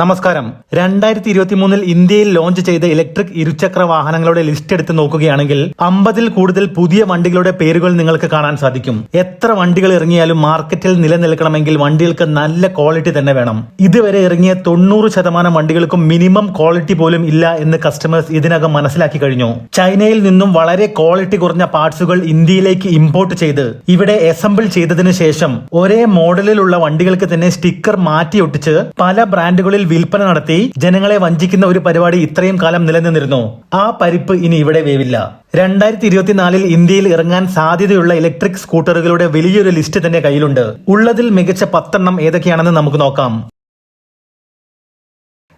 നമസ്കാരം. രണ്ടായിരത്തി ഇരുപത്തി മൂന്നിൽ ഇന്ത്യയിൽ ലോഞ്ച് ചെയ്ത ഇലക്ട്രിക് ഇരുചക്ര വാഹനങ്ങളുടെ ലിസ്റ്റ് എടുത്ത് നോക്കുകയാണെങ്കിൽ അമ്പതിൽ കൂടുതൽ പുതിയ വണ്ടികളുടെ പേരുകൾ നിങ്ങൾക്ക് കാണാൻ സാധിക്കും. എത്ര വണ്ടികൾ ഇറങ്ങിയാലും മാർക്കറ്റിൽ നിലനിൽക്കണമെങ്കിൽ വണ്ടികൾക്ക് നല്ല ക്വാളിറ്റി തന്നെ വേണം. ഇതുവരെ ഇറങ്ങിയ തൊണ്ണൂറ് ശതമാനം വണ്ടികൾക്കും മിനിമം ക്വാളിറ്റി പോലും ഇല്ല എന്ന് കസ്റ്റമേഴ്സ് ഇതിനകം മനസ്സിലാക്കി കഴിഞ്ഞു. ചൈനയിൽ നിന്നും വളരെ ക്വാളിറ്റി കുറഞ്ഞ പാർട്സുകൾ ഇന്ത്യയിലേക്ക് ഇമ്പോർട്ട് ചെയ്ത് ഇവിടെ അസംബിൾ ചെയ്തതിനു ശേഷം ഒരേ മോഡലിലുള്ള വണ്ടികൾക്ക് തന്നെ സ്റ്റിക്കർ മാറ്റിയൊട്ടിച്ച് പല ബ്രാൻഡുകളിൽ വിൽപ്പന നടത്തി ജനങ്ങളെ വഞ്ചിക്കുന്ന ഒരു പരിപാടി ഇത്രയും കാലം നിലനിന്നിരുന്നു. ആ പരിപ്പ് ഇനി ഇവിടെ വേവില്ല. രണ്ടായിരത്തി ഇരുപത്തിനാലിൽ ഇന്ത്യയിൽ ഇറങ്ങാൻ സാധ്യതയുള്ള ഇലക്ട്രിക് സ്കൂട്ടറുകളുടെ വലിയൊരു ലിസ്റ്റ് തന്നെ കയ്യിലുണ്ട്. ഉള്ളതിൽ മികച്ച പത്തെണ്ണം ഏതൊക്കെയാണെന്ന് നമുക്ക് നോക്കാം.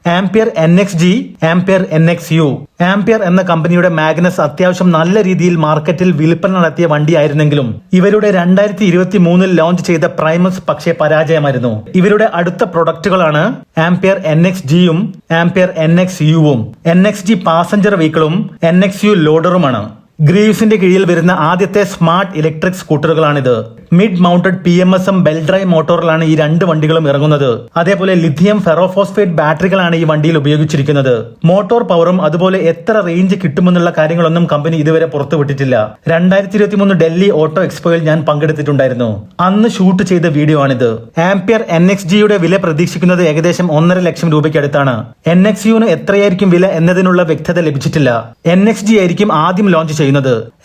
Ampere N X G Ampere N X U Ampere എന്ന കമ്പനിയുടെ മാഗ്നസ് അത്യാവശ്യം നല്ല രീതിയിൽ മാർക്കറ്റിൽ വിൽപ്പന നടത്തിയ വണ്ടിയായിരുന്നെങ്കിലും ഇവരുടെ രണ്ടായിരത്തി ഇരുപത്തി മൂന്നിൽ ലോഞ്ച് ചെയ്ത പ്രൈമസ് പക്ഷേ പരാജയമായിരുന്നു. ഇവരുടെ അടുത്ത പ്രൊഡക്റ്റുകളാണ് ആംപിയർ എൻ എക്സ് ജിയും ആംപിയർ എൻ എക്സ് യുവും എൻ എക്സ് ജി പാസഞ്ചർ വെഹിക്കിളും എൻ എക്സ് യു ലോഡറുമാണ് ഗ്രീവ്സിന്റെ കീഴിൽ വരുന്ന ആദ്യത്തെ smart electric സ്കൂട്ടറുകളാണിത്. Mid mounted P M S M belt drive മോട്ടോറിലാണ് ഈ രണ്ട് വണ്ടികളും ഇറങ്ങുന്നത്. അതേപോലെ ലിഥിയം ഫെറോഫോസ്ഫേറ്റ് ബാറ്ററികളാണ് ഈ വണ്ടിയിൽ ഉപയോഗിച്ചിരിക്കുന്നത്. മോട്ടോർ പവറും അതുപോലെ എത്ര റേഞ്ച് കിട്ടുമെന്നുള്ള കാര്യങ്ങളൊന്നും കമ്പനി ഇതുവരെ പുറത്തുവിട്ടിട്ടില്ല. രണ്ടായിരത്തി ഇരുപത്തി മൂന്ന് ഡൽഹി ഓട്ടോ എക്സ്പോയിൽ ഞാൻ പങ്കെടുത്തിട്ടുണ്ടായിരുന്നു. അന്ന് ഷൂട്ട് ചെയ്ത വീഡിയോ ആണിത്. ആംപിയർ എൻ എക്സ് ജിയുടെ വില പ്രതീക്ഷിക്കുന്നത് ഏകദേശം ഒന്നര ലക്ഷം രൂപയ്ക്ക് അടുത്താണ്. എൻ എക്സ് യുന് എത്രയായിരിക്കും വില എന്നതിനുള്ള വ്യക്തത ലഭിച്ചിട്ടില്ല. എൻ എക്സ് ജി ആയിരിക്കും ആദ്യം ലോഞ്ച് ചെയ്യുന്നത്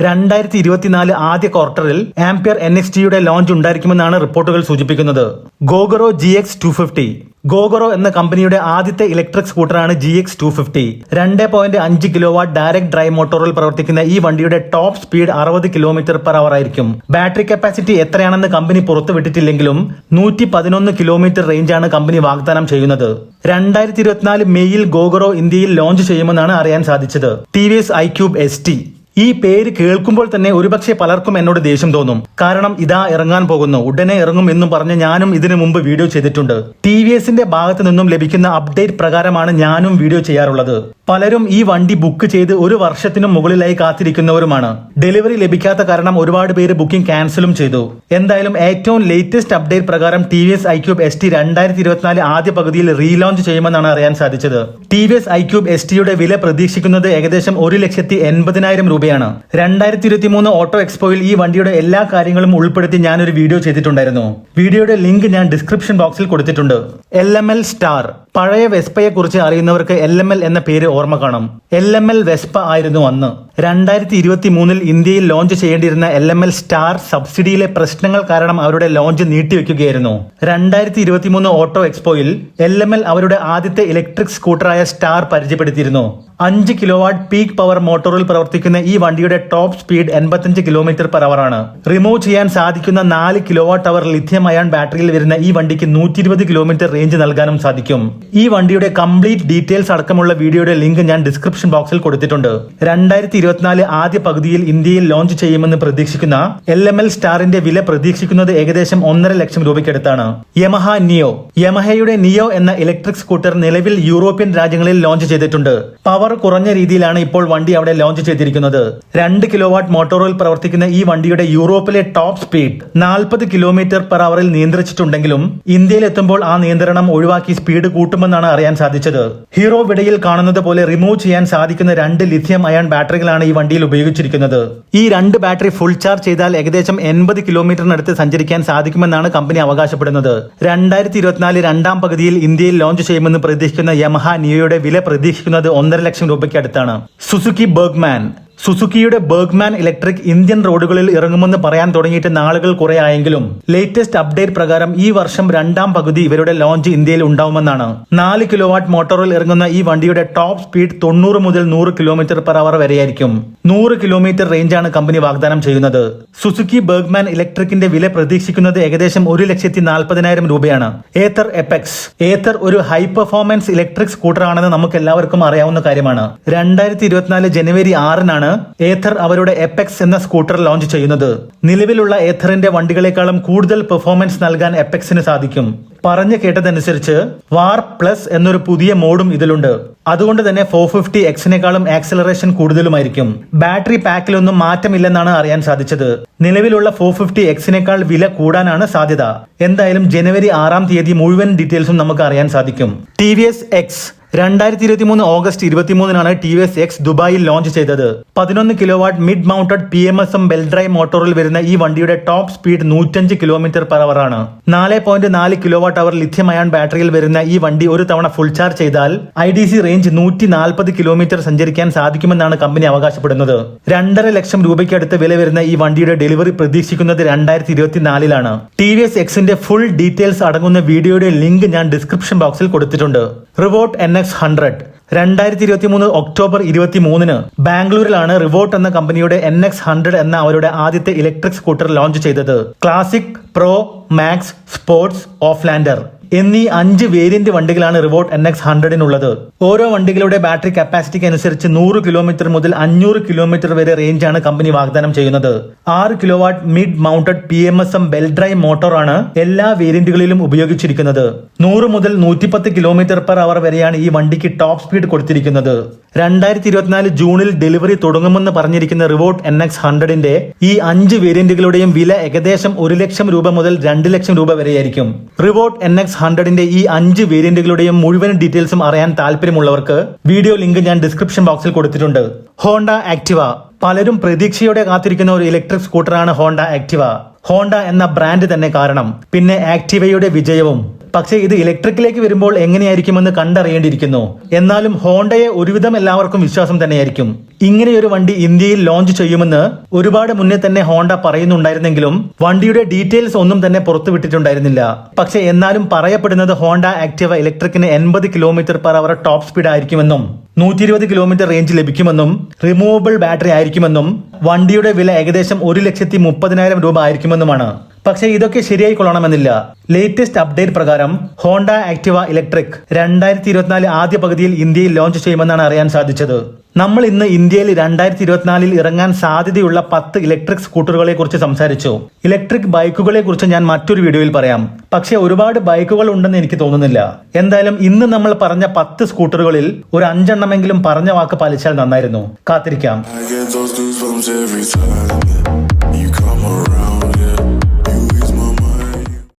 രണ്ടായിരത്തി ഇരുപത്തിനാല് ആദ്യ ക്വാർട്ടറിൽ ആംപിയർ എൻ എക്സ് ടിയുടെ ലോഞ്ച് ഉണ്ടായിരിക്കുമെന്നാണ് റിപ്പോർട്ടുകൾ സൂചിപ്പിക്കുന്നത്. Gogoro G X two fifty. Gogoro എന്ന കമ്പനിയുടെ ആദ്യത്തെ ഇലക്ട്രിക് സ്കൂട്ടറാണ് ജി എക്സ് ടു ഫിഫ്റ്റി. രണ്ട് പോയിന്റ് അഞ്ച് കിലോ വാട്ട് ഡയറക്ട് ഡ്രൈവ് മോട്ടോറിൽ പ്രവർത്തിക്കുന്ന ഈ വണ്ടിയുടെ ടോപ്പ് സ്പീഡ് അറുപത് കിലോമീറ്റർ പെർ അവർ ആയിരിക്കും. ബാറ്ററി കപ്പാസിറ്റി എത്രയാണെന്ന് കമ്പനി പുറത്തുവിട്ടിട്ടില്ലെങ്കിലും നൂറ്റി പതിനൊന്ന് കിലോമീറ്റർ റേഞ്ചാണ് കമ്പനി വാഗ്ദാനം ചെയ്യുന്നത്. രണ്ടായിരത്തി ഇരുപത്തിനാല് മെയ്യിൽ ഗോഗറോ ഇന്ത്യയിൽ ലോഞ്ച് ചെയ്യുമെന്നാണ് അറിയാൻ സാധിച്ചത്. T V S iQube S T. ഈ പേര് കേൾക്കുമ്പോൾ തന്നെ ഒരുപക്ഷെ പലർക്കും എന്നോട് ദേഷ്യം തോന്നും. കാരണം ഇതാ ഇറങ്ങാൻ പോകുന്നു. ഉടനെ ഇറങ്ങും എന്നും പറഞ്ഞ് ഞാനും ഇതിനു മുമ്പ് വീഡിയോ ചെയ്തിട്ടുണ്ട്. ടി വി എസിന്റെ ഭാഗത്ത് നിന്നും ലഭിക്കുന്ന അപ്ഡേറ്റ് പ്രകാരമാണ് ഞാനും വീഡിയോ ചെയ്യാറുള്ളത്. പലരും ഈ വണ്ടി ബുക്ക് ചെയ്ത് ഒരു വർഷത്തിനും മുകളിലായി കാത്തിരിക്കുന്നവരുമാണ്. ഡെലിവറി ലഭിക്കാത്ത കാരണം ഒരുപാട് പേര് ബുക്കിംഗ് ക്യാൻസലും ചെയ്തു. എന്തായാലും ഏറ്റവും ലേറ്റസ്റ്റ് അപ്ഡേറ്റ് പ്രകാരം T V S iQube S T രണ്ടായിരത്തി ഇരുപത്തിനാല് ആദ്യ പകുതിയിൽ റീലോഞ്ച് ചെയ്യുമെന്നാണ് അറിയാൻ സാധിച്ചത്. T V S iQube S ടിയുടെ വില പ്രതീക്ഷിക്കുന്നത് ഏകദേശം ഒരു ലക്ഷത്തി എൺപതിനായിരം രൂപയാണ്. രണ്ടായിരത്തി ഇരുപത്തി മൂന്ന് ഓട്ടോ എക്സ്പോയിൽ ഈ വണ്ടിയുടെ എല്ലാ കാര്യങ്ങളും ഉൾപ്പെടുത്തി ഞാനൊരു വീഡിയോ ചെയ്തിട്ടുണ്ടായിരുന്നു. വീഡിയോയുടെ ലിങ്ക് ഞാൻ ഡിസ്ക്രിപ്ഷൻ ബോക്സിൽ കൊടുത്തിട്ടുണ്ട്. L star. പഴയ വെസ്പയെ കുറിച്ച് അറിയുന്നവർക്ക് എൽ എം എൽ എന്ന പേര് ഓർമ്മ കാണും. എൽ എം എൽ വെസ്പ ആയിരുന്നു അന്ന്. രണ്ടായിരത്തി ഇരുപത്തി മൂന്നിൽ ഇന്ത്യയിൽ ലോഞ്ച് ചെയ്യേണ്ടിയിരുന്ന എൽ എം എൽ സ്റ്റാർ സബ്സിഡിയിലെ പ്രശ്നങ്ങൾ കാരണം അവരുടെ ലോഞ്ച് നീട്ടിവെക്കുകയായിരുന്നു. രണ്ടായിരത്തി ഇരുപത്തി മൂന്ന് ഓട്ടോ എക്സ്പോയിൽ എൽ എം എൽ അവരുടെ ആദ്യത്തെ ഇലക്ട്രിക് സ്കൂട്ടറായ സ്റ്റാർ പരിചയപ്പെടുത്തിയിരുന്നു. അഞ്ച് കിലോവാട്ട് പീക്ക് പവർ മോട്ടോറിൽ പ്രവർത്തിക്കുന്ന ഈ വണ്ടിയുടെ ടോപ്പ് സ്പീഡ് എൺപത്തഞ്ച് കിലോമീറ്റർ പെർ ആണ്. റിമൂവ് ചെയ്യാൻ സാധിക്കുന്ന നാല് കിലോവാട്ട് അവർ ലിഥിയം അയാൺ ബാറ്ററിയിൽ വരുന്ന ഈ വണ്ടിക്ക് നൂറ്റി കിലോമീറ്റർ റേഞ്ച് നൽകാനും സാധിക്കും. ഈ വണ്ടിയുടെ കംപ്ലീറ്റ് ഡീറ്റെയിൽസ് അടക്കമുള്ള വീഡിയോയുടെ ലിങ്ക് ഞാൻ ഡിസ്ക്രിപ്ഷൻ ബോക്സിൽ കൊടുത്തിട്ടുണ്ട്. രണ്ടായിരത്തി ഇരുപത്തിനാല് ആദ്യ പകുതിയിൽ ഇന്ത്യയിൽ ലോഞ്ച് ചെയ്യുമെന്ന് പ്രതീക്ഷിക്കുന്ന എൽ എം എൽ സ്റ്റാറിന്റെ വില പ്രതീക്ഷിക്കുന്നത് ഏകദേശം ഒന്നര ലക്ഷം രൂപയ്ക്കടുത്താണ് യമഹ നിയോ. യമഹയുടെ നിയോ എന്ന ഇലക്ട്രിക് സ്കൂട്ടർ നിലവിൽ യൂറോപ്യൻ രാജ്യങ്ങളിൽ ലോഞ്ച് ചെയ്തിട്ടുണ്ട്. പവർ കുറഞ്ഞ രീതിയിലാണ് ഇപ്പോൾ വണ്ടി അവിടെ ലോഞ്ച് ചെയ്തിരിക്കുന്നത്. രണ്ട് കിലോ വാട്ട് മോട്ടോറിൽ പ്രവർത്തിക്കുന്ന ഈ വണ്ടിയുടെ യൂറോപ്പിലെ ടോപ്പ് സ്പീഡ് നാൽപ്പത് കിലോമീറ്റർ പെർ അവറിൽ നിയന്ത്രിച്ചിട്ടുണ്ടെങ്കിലും ഇന്ത്യയിൽ എത്തുമ്പോൾ ആ നിയന്ത്രണം ഒഴിവാക്കി സ്പീഡ് കൂട്ടുമെന്നാണ് അറിയാൻ സാധിച്ചത്. ഹീറോ വിടയിൽ കാണുന്നത് പോലെ റിമൂവ് ചെയ്യാൻ സാധിക്കുന്ന രണ്ട് ലിഥിയം അയൺ ബാറ്ററികളാണ് ഈ വണ്ടിയിൽ ഉപയോഗിച്ചിരിക്കുന്നത്. ഈ രണ്ട് ബാറ്ററി ഫുൾ ചാർജ് ചെയ്താൽ ഏകദേശം എൺപത് കിലോമീറ്ററിനടുത്ത് സഞ്ചരിക്കാൻ സാധിക്കുമെന്നാണ് കമ്പനി അവകാശപ്പെടുന്നത്. രണ്ടായിരത്തി ഇരുപത്തിനാല് രണ്ടാം പകുതിയിൽ ഇന്ത്യയിൽ ലോഞ്ച് ചെയ്യുമെന്ന് പ്രതീക്ഷിക്കുന്ന യമഹ നിയോയുടെ വില പ്രതീക്ഷിക്കുന്നത് ഒന്നര ലക്ഷം രൂപയ്ക്ക് അടുത്താണ്. സുസുക്കി ബർഗ്മാൻ സുസുക്കിയുടെ ബർഗ്മാൻ ഇലക്ട്രിക് ഇന്ത്യൻ റോഡുകളിൽ ഇറങ്ങുമെന്ന് പറയാൻ തുടങ്ങിയിട്ട് നാളുകൾ കുറെ ആയെങ്കിലും ലേറ്റസ്റ്റ് അപ്ഡേറ്റ് പ്രകാരം ഈ വർഷം രണ്ടാം പകുതി ഇവരുടെ ലോഞ്ച് ഇന്ത്യയിൽ ഉണ്ടാവുമെന്നാണ്. നാല് കിലോ വാട്ട് മോട്ടോറിൽ ഇറങ്ങുന്ന ഈ വണ്ടിയുടെ ടോപ്പ് സ്പീഡ് തൊണ്ണൂറ് മുതൽ നൂറ് കിലോമീറ്റർ പെർ അവർ വരെയായിരിക്കും. നൂറ് കിലോമീറ്റർ റേഞ്ചാണ് കമ്പനി വാഗ്ദാനം ചെയ്യുന്നത്. സുസുക്കി ബർഗ്മാൻ ഇലക്ട്രിക്കിന്റെ വില പ്രതീക്ഷിക്കുന്നത് ഏകദേശം ഒരു ലക്ഷത്തി നാൽപ്പതിനായിരം രൂപയാണ്. ഏത്തർ എപെക്സ് ഏത്തർ ഒരു ഹൈ പെർഫോമൻസ് ഇലക്ട്രിക് സ്കൂട്ടർ ആണെന്ന് നമുക്ക് എല്ലാവർക്കും അറിയാവുന്ന കാര്യമാണ്. രണ്ടായിരത്തി ഇരുപത്തിനാല് ജനുവരി ആറിനാണ് ഏഥർ അവരുടെ എപ്പെക്സ് എന്ന സ്കൂട്ടർ ലോഞ്ച് ചെയ്യുന്നത്. നിലവിലുള്ള ഏഥറിന്റെ വണ്ടികളെക്കാളും കൂടുതൽ പെർഫോമൻസ് നൽകാൻ എപ്പെക്സിന് സാധിക്കും. പറഞ്ഞു കേട്ടതനുസരിച്ച് വാർ പ്ലസ് എന്നൊരു പുതിയ മോഡും ഇതിലുണ്ട്. അതുകൊണ്ട് തന്നെ ഫോർ ഫിഫ്റ്റി എക്സിനേക്കാളും ആക്സലറേഷൻ കൂടുതലുമായിരിക്കും. ബാറ്ററി പാക്കിലൊന്നും മാറ്റമില്ലെന്നാണ് അറിയാൻ സാധിച്ചത്. നിലവിലുള്ള ഫോർ ഫിഫ്റ്റി എക്സിനേക്കാൾ വില കൂടാനാണ് സാധ്യത. എന്തായാലും ജനുവരി ആറാം തീയതി മുഴുവൻ ഡീറ്റെയിൽസും നമുക്ക് അറിയാൻ സാധിക്കും. ടി വി എസ് എക്സ് രണ്ടായിരത്തി ഇരുപത്തി മൂന്ന് ഓഗസ്റ്റ് ഇരുപത്തിമൂന്നിനാണ് ടി വി എസ് എക്സ് ദുബായിൽ ലോഞ്ച് ചെയ്തത്. പതിനൊന്ന് kilowatt mid mounted P M S M belt drive മോട്ടോറിൽ വരുന്ന ഈ വണ്ടിയുടെ ടോപ്പ് സ്പീഡ് നൂറ്റഞ്ച് കിലോമീറ്റർ പെർ അവർ ആണ്. നാല് പോയിന്റ് നാല് kilowatt hour lithium ion ബാറ്ററിയിൽ വരുന്ന ഈ വണ്ടി ഒരു തവണ ഫുൾ ചാർജ് ചെയ്താൽ ഐ ഡി സി റേഞ്ച് നൂറ്റി നാൽപ്പത് കിലോമീറ്റർ സഞ്ചരിക്കാൻ സാധിക്കുമെന്നാണ് കമ്പനി അവകാശപ്പെടുന്നത്. രണ്ടര ലക്ഷം രൂപയ്ക്കടുത്ത് വില വരുന്ന ഈ വണ്ടിയുടെ ഡെലിവറി പ്രതീക്ഷിക്കുന്നത് രണ്ടായിരത്തി ഇരുപത്തിനാലിലാണ് ടി വി എസ് എക്സിന്റെ ഫുൾ ഡീറ്റെയിൽസ് അടങ്ങുന്ന വീഡിയോയുടെ ലിങ്ക് ഞാൻ ഡിസ്ക്രിപ്ഷൻ ബോക്സിൽ കൊടുത്തിട്ടുണ്ട്. Rivot N X hundred. രണ്ടായിരത്തി ഇരുപത്തി മൂന്ന് ഒക്ടോബർ ഇരുപത്തി മൂന്നിന് ബാംഗ്ലൂരിലാണ് റിവോട്ട് എന്ന കമ്പനിയുടെ എൻ എക്സ് ഹൺഡ്രഡ് എന്ന അവരുടെ ആദ്യത്തെ ഇലക്ട്രിക് സ്കൂട്ടർ ലോഞ്ച് ചെയ്തത്. Classic pro max sports offlander. എന്നീ അഞ്ച് വേരിയന്റ് വണ്ടികളാണ് റിവോട്ട് എൻ എക്സ് ഹൺഡ്രഡിനുള്ളത് ഓരോ വണ്ടികളുടെ ബാറ്ററി കപ്പാസിറ്റിക്ക് അനുസരിച്ച് നൂറ് കിലോമീറ്റർ മുതൽ അഞ്ഞൂറ് കിലോമീറ്റർ വരെ റേഞ്ചാണ് കമ്പനി വാഗ്ദാനം ചെയ്യുന്നത്. ആറ് kilowatt mid mounted P M S M belt drive മോട്ടോറാണ് എല്ലാ വേരിയന്റുകളിലും ഉപയോഗിച്ചിരിക്കുന്നത്. നൂറ് മുതൽ നൂറ്റിപ്പത്ത് കിലോമീറ്റർ പെർ അവർ വരെയാണ് ഈ വണ്ടിക്ക് ടോപ്പ് സ്പീഡ് കൊടുത്തിരിക്കുന്നത്. രണ്ടായിരത്തി ഇരുപത്തിനാല് ജൂണിൽ ഡെലിവറി തുടങ്ങുമെന്ന് പറഞ്ഞിരിക്കുന്ന റിവോട്ട് എൻ എക്സ് ഹൺഡ്രഡിന്റെ ഈ അഞ്ച് വേരിയന്റുകളുടെയും വില ഏകദേശം ഒരു ലക്ഷം രൂപ മുതൽ രണ്ട് ലക്ഷം രൂപ വരെയായിരിക്കും. റിവോട്ട് എൻ എക്സ് ഹൺഡ്രഡിന്റെ ഈ അഞ്ച് വേരിയന്റുകളുടെയും മുഴുവൻ ഡീറ്റെയിൽസും അറിയാൻ താല്പര്യമുള്ളവർക്ക് വീഡിയോ ലിങ്ക് ഞാൻ ഡിസ്ക്രിപ്ഷൻ ബോക്സിൽ കൊടുത്തിട്ടുണ്ട്. Honda Activa. പലരും പ്രതീക്ഷയോടെ കാത്തിരിക്കുന്ന ഒരു ഇലക്ട്രിക് സ്കൂട്ടറാണ് ഹോണ്ട ആക്ടിവ. ഹോണ്ട എന്ന ബ്രാൻഡ് തന്നെ കാരണം. പിന്നെ ആക്ടിവയുടെ വിജയവും. പക്ഷേ ഇത് ഇലക്ട്രിക്കിലേക്ക് വരുമ്പോൾ എങ്ങനെയായിരിക്കുമെന്ന് കണ്ടറിയേണ്ടിയിരിക്കുന്നു. എന്നാലും ഹോണ്ടയെ ഒരുവിധം എല്ലാവർക്കും വിശ്വാസം തന്നെയായിരിക്കും. ഇങ്ങനെയൊരു വണ്ടി ഇന്ത്യയിൽ ലോഞ്ച് ചെയ്യുമെന്ന് ഒരുപാട് മുന്നേ തന്നെ ഹോണ്ട പറയുന്നുണ്ടായിരുന്നെങ്കിലും വണ്ടിയുടെ ഡീറ്റെയിൽസ് ഒന്നും തന്നെ പുറത്തുവിട്ടിട്ടുണ്ടായിരുന്നില്ല. പക്ഷേ എന്നാലും പറയപ്പെടുന്നത് ഹോണ്ട ആക്ടിവ ഇലക്ട്രിക്കിന് എൺപത് kilometre per hour top speed ആയിരിക്കുമെന്നും നൂറ്റി ഇരുപത് കിലോമീറ്റർ റേഞ്ച് ലഭിക്കുമെന്നും റിമൂവബിൾ ബാറ്ററി ആയിരിക്കുമെന്നും വണ്ടിയുടെ വില ഏകദേശം ഒരു ലക്ഷത്തി മുപ്പതിനായിരം രൂപ ആയിരിക്കുമെന്നുമാണ്. പക്ഷേ ഇതൊക്കെ ശരിയായി കൊള്ളണമെന്നില്ല ലേറ്റസ്റ്റ് അപ്ഡേറ്റ് പ്രകാരം ഹോണ്ട ആക്ടിവ ഇലക്ട്രിക് രണ്ടായിരത്തി ഇരുപത്തിനാല് ആദ്യ പകുതിയിൽ ഇന്ത്യയിൽ ലോഞ്ച് ചെയ്യുമെന്നാണ് അറിയാൻ സാധിച്ചത്. നമ്മൾ ഇന്ന് ഇന്ത്യയിൽ രണ്ടായിരത്തി ഇരുപത്തിനാലിൽ ഇറങ്ങാൻ സാധ്യതയുള്ള പത്ത് ഇലക്ട്രിക് സ്കൂട്ടറുകളെ കുറിച്ച് സംസാരിച്ചു. ഇലക്ട്രിക് ബൈക്കുകളെ കുറിച്ച് ഞാൻ മറ്റൊരു വീഡിയോയിൽ പറയാം. പക്ഷേ ഒരുപാട് ബൈക്കുകൾ ഉണ്ടെന്ന് എനിക്ക് തോന്നുന്നില്ല. എന്തായാലും ഇന്ന് നമ്മൾ പറഞ്ഞ പത്ത് സ്കൂട്ടറുകളിൽ ഒരു അഞ്ചെണ്ണമെങ്കിലും പറഞ്ഞ വാക്ക് പാലിച്ചാൽ നന്നായിരുന്നു. കാത്തിരിക്കാം.